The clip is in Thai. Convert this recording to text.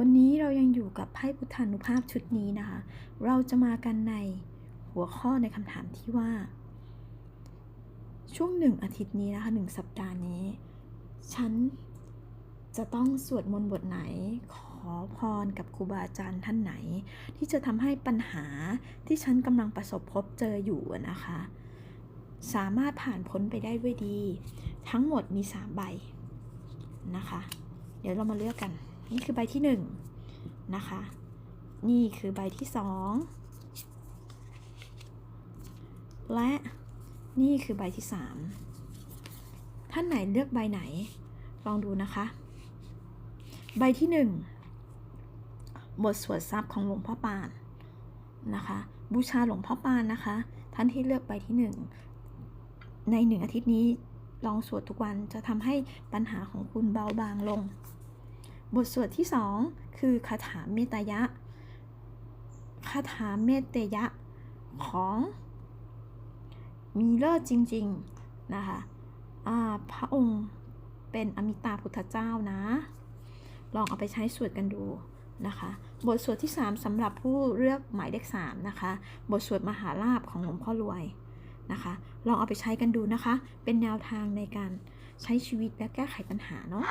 วันนี้เรายังอยู่กับไพ่พุทธานุภาพชุดนี้นะคะ เราจะมากันในหัวข้อในคำถามที่ว่า ช่วงหนึ่งอาทิตย์นี้นะคะหนึ่งสัปดาห์นี้ ฉันจะต้องสวดมนต์บทไหน ขอพรกับครูบาอาจารย์ท่านไหน ที่จะทำให้ปัญหาที่ฉันกำลังประสบพบเจออยู่นะคะ สามารถผ่านพ้นไปได้ด้วยดี ทั้งหมดมี 3 ใบนะคะ เดี๋ยวเรามาเลือกกัน นี่คือใบที่1นะคะ นี่คือใบที่ 2 และนี่คือใบที่ 3 ท่านไหนเลือกใบไหน ลองดูนะคะ ใบที่ 1 บทสวดทรัพย์ของหลวงพ่อปานนะคะ บูชาหลวงพ่อปานนะคะ ท่านที่เลือกใบที่ 1 ในหนึ่งอาทิตย์นี้ลองสวดทุกวันจะทำให้ปัญหาของคุณเบาบางลง บทสวดที่ 2 คือคาถาเมตยะ คาถาเมตยะของมีเลิศจริง ๆ นะคะพระองค์เป็นอมิตาพุทธเจ้านะ ลองเอาไปใช้สวดกันดูนะคะ บทสวดที่ 3สำหรับผู้เลือกหมายเลข3นะคะ บทสวดมหาลาภของหลวงพ่อรวยนะคะ ลองเอาไปใช้กันดูนะคะ เป็นแนวทางในการใช้ชีวิตและแก้ไขปัญหาเนาะ